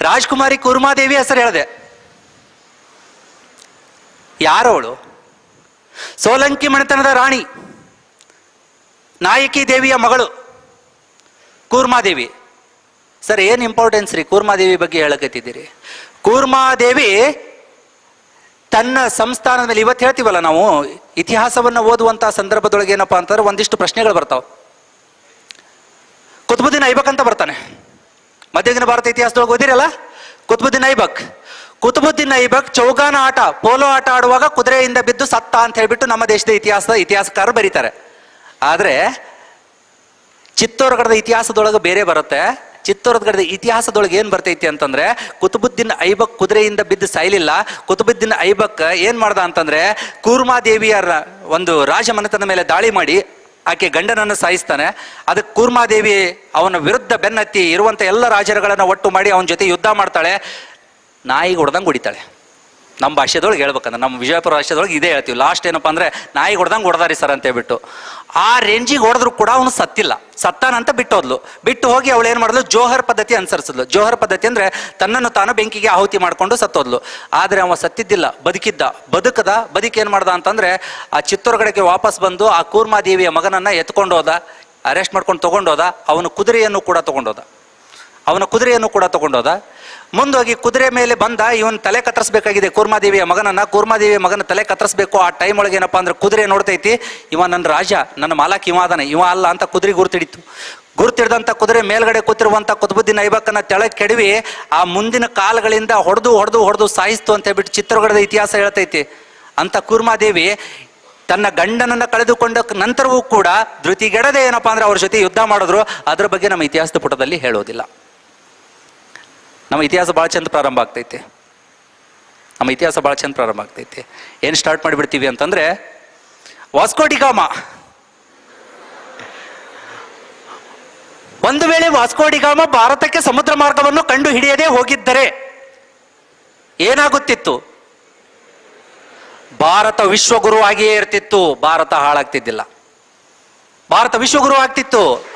ರಾಜ್ಕುಮಾರಿ ಕುರ್ಮಾದೇವಿ ಹೆಸರು ಹೇಳಿದೆ. ಅವಳು ಸೋಲಂಕಿ ಮನೆತನದ ರಾಣಿ, ನಾಯಕಿ ದೇವಿಯ ಮಗಳು ಕೂರ್ಮಾದೇವಿ. ಸರ್, ಏನು ಇಂಪಾರ್ಟೆನ್ಸ್ ರೀ ಕೂರ್ಮಾದೇವಿ ಬಗ್ಗೆ ಹೇಳಕತ್ತಿದ್ದೀರಿ? ಕೂರ್ಮಾದೇವಿ ತನ್ನ ಸಂಸ್ಥಾನದಲ್ಲಿ ಇವತ್ತು ಹೇಳ್ತೀವಲ್ಲ ನಾವು, ಇತಿಹಾಸವನ್ನು ಓದುವಂಥ ಸಂದರ್ಭದೊಳಗೆ ಏನಪ್ಪಾ ಅಂತಂದ್ರೆ ಒಂದಿಷ್ಟು ಪ್ರಶ್ನೆಗಳು ಬರ್ತಾವೆ. ಕುತುಬುದ್ದೀನ್ ಐಬಕ್ ಅಂತ ಬರ್ತಾನೆ. ಮಧ್ಯದಿನ ಭಾರತ ಇತಿಹಾಸದೊಳಗೆ ಓದಿರಲ್ಲ? ಕುತುಬುದ್ದೀನ್ ಐಬಕ್. ಕುತುಬುದ್ದೀನ್ ಐಬಕ್ ಚೌಗಾನ ಆಟ, ಪೋಲೋ ಆಟ ಆಡುವಾಗ ಕುದುರೆಯಿಂದ ಬಿದ್ದು ಸತ್ತ ಅಂತ ಹೇಳಿಬಿಟ್ಟು ನಮ್ಮ ದೇಶದ ಇತಿಹಾಸದ ಇತಿಹಾಸಕಾರರು ಬರೀತಾರೆ. ಆದರೆ ಚಿತ್ತೋರ್ಗಡದ ಇತಿಹಾಸದೊಳಗೆ ಬೇರೆ ಬರುತ್ತೆ. ಚಿತ್ತೋರ್ಗಡದ ಇತಿಹಾಸದೊಳಗೆ ಏನು ಬರ್ತೈತಿ ಅಂತಂದ್ರೆ ಕುತುಬುದ್ದೀನ್ ಐಬಕ್ ಕುದುರೆಯಿಂದ ಬಿದ್ದು ಸೈಲಿಲ್ಲ ಕುತುಬುದ್ದೀನ್ ಐಬಕ್ ಏನು ಮಾಡ್ದ ಅಂತಂದ್ರೆ ಕೂರ್ಮಾದೇವಿಯರ ಒಂದು ರಾಜಮನೆತನದ ಮೇಲೆ ದಾಳಿ ಮಾಡಿ ಆಕೆ ಗಂಡನನ್ನು ಸಾಯಿಸ್ತಾನೆ. ಅದಕ್ಕೆ ಕೂರ್ಮಾದೇವಿ ಅವನ ವಿರುದ್ಧ ಬೆನ್ನತ್ತಿ ಇರುವಂತ ಎಲ್ಲ ರಾಜರುಗಳನ್ನು ಒಟ್ಟು ಮಾಡಿ ಅವನ ಜೊತೆ ಯುದ್ಧ ಮಾಡ್ತಾಳೆ. ನಾಯಿಗೆ ಹೊಡೆದಂಗೆ ಹೊಡಿತಾಳೆ. ನಮ್ಮ ಭಾಷೆದೊಳಗೆ ಹೇಳ್ಬೇಕಂದ್ರೆ, ನಮ್ಮ ವಿಜಯಪುರ ಭಾಷೆದೊಳಗೆ ಇದೇ ಹೇಳ್ತೀವಿ. ಲಾಸ್ಟ್ ಏನಪ್ಪ ಅಂದ್ರೆ, ನಾಯಿ ಹೊಡೆದಂಗೆ ಹೊಡೆದಾರಿ ಸರ್ ಅಂತ ಹೇಳ್ಬಿಟ್ಟು. ಆ ರೇಂಜಿಗೆ ಹೊಡೆದ್ರು ಕೂಡ ಅವನು ಸತ್ತಿಲ್ಲ. ಸತ್ತಾನಂತ ಬಿಟ್ಟೋದ್ಲು. ಬಿಟ್ಟು ಹೋಗಿ ಅವಳು ಏನು ಮಾಡಿದ್ಲು? ಜೋಹರ್ ಪದ್ಧತಿ ಅನುಸರಿಸಿದ್ಲು. ಜೋಹರ್ ಪದ್ಧತಿ ಅಂದರೆ, ತನ್ನನ್ನು ತಾನು ಬೆಂಕಿಗೆ ಆಹುತಿ ಮಾಡಿಕೊಂಡು ಸತ್ತೋದ್ಲು. ಆದರೆ ಅವ ಸತ್ತಿದ್ದಿಲ್ಲ. ಬದುಕಿದ್ದ. ಬದುಕದ ಬದುಕೇನು ಮಾಡ್ದ ಅಂತಂದರೆ, ಆ ಚಿತ್ತೂರುಗಡೆಗೆ ವಾಪಸ್ ಬಂದು ಆ ಕೂರ್ಮಾದೇವಿಯ ಮಗನನ್ನು ಎತ್ಕೊಂಡೋದ ಅರೆಸ್ಟ್ ಮಾಡ್ಕೊಂಡು ತಗೊಂಡೋದ, ಅವನು ಕುದುರೆಯನ್ನು ಕೂಡ ತಗೊಂಡೋದ. ಅವನ ಕುದುರೆಯನ್ನು ಕೂಡ ತಗೊಂಡೋದ. ಮುಂದೋಗಿ ಕುದುರೆ ಮೇಲೆ ಬಂದ ಇವನ್ ತಲೆ ಕತ್ತರಿಸಬೇಕಾಗಿದೆ. ಕೂರ್ಮಾದೇವಿಯ ಮಗನನ್ನ, ಕೂರ್ಮಾದೇವಿಯ ಮಗನ ತಲೆ ಕತ್ತರಿಸಬೇಕು. ಆ ಟೈಮ್ ಒಳಗೆ ಏನಪ್ಪಾ ಅಂದ್ರೆ ಕುದುರೆ ನೋಡ್ತೈತಿ, ಇವ ನನ್ನ ರಾಜ, ನನ್ನ ಮಾಲಕ್ ಇವ ಅದಾನೆ ಇವ ಅಲ್ಲ ಅಂತ ಕುದುರೆ ಗುರುತಿಡಿತು. ಗುರುತಿಡ್ದಂಥ ಕುದುರೆ ಮೇಲ್ಗಡೆ ಕೂತಿರುವಂಥ ಕುತುಬುದ್ದೀನ್ ಐಬಕ್ಕನ್ನ ತೆಳಗೆ ಕೆಡವಿ, ಆ ಮುಂದಿನ ಕಾಲಗಳಿಂದ ಹೊಡೆದು ಹೊಡೆದು ಹೊಡೆದು ಸಾಯಿಸ್ತು ಅಂತ ಹೇಳ್ಬಿಟ್ಟು ಚಿತ್ರಗಡದ ಇತಿಹಾಸ ಹೇಳ್ತೈತಿ. ಅಂತ ಕೂರ್ಮಾದೇವಿ ತನ್ನ ಗಂಡನನ್ನ ಕಳೆದುಕೊಂಡ ನಂತರವೂ ಕೂಡ ಧೃತಿಗೆಡದೆ ಏನಪ್ಪಾ ಅಂದ್ರೆ ಅವ್ರ ಜೊತೆ ಯುದ್ಧ ಮಾಡಿದ್ರು. ಅದ್ರ ಬಗ್ಗೆ ನಮ್ಮ ಇತಿಹಾಸದ ಪುಟದಲ್ಲಿ ಹೇಳೋದಿಲ್ಲ. ನಮ್ಮ ಇತಿಹಾಸ ಭಾಳ ಚಂದ ಪ್ರಾರಂಭ ಆಗ್ತೈತಿ. ನಮ್ಮ ಇತಿಹಾಸ ಭಾಳ ಚಂದ ಪ್ರಾರಂಭ ಆಗ್ತೈತಿ. ಏನು ಸ್ಟಾರ್ಟ್ ಮಾಡಿಬಿಡ್ತೀವಿ ಅಂತಂದ್ರೆ ವಾಸ್ಕೋಡಿಗಾಮ ಒಂದು ವೇಳೆ ವಾಸ್ಕೋಡಿಗಾಮ ಭಾರತಕ್ಕೆ ಸಮುದ್ರ ಮಾರ್ಗವನ್ನು ಕಂಡು ಹಿಡಿಯದೆ ಹೋಗಿದ್ದರೆ ಏನಾಗುತ್ತಿತ್ತು? ಭಾರತ ವಿಶ್ವಗುರು ಆಗಿಯೇ ಇರ್ತಿತ್ತು. ಭಾರತ ಹಾಳಾಗ್ತಿದ್ದಿಲ್ಲ. ಭಾರತ ವಿಶ್ವಗುರು ಆಗ್ತಿತ್ತು.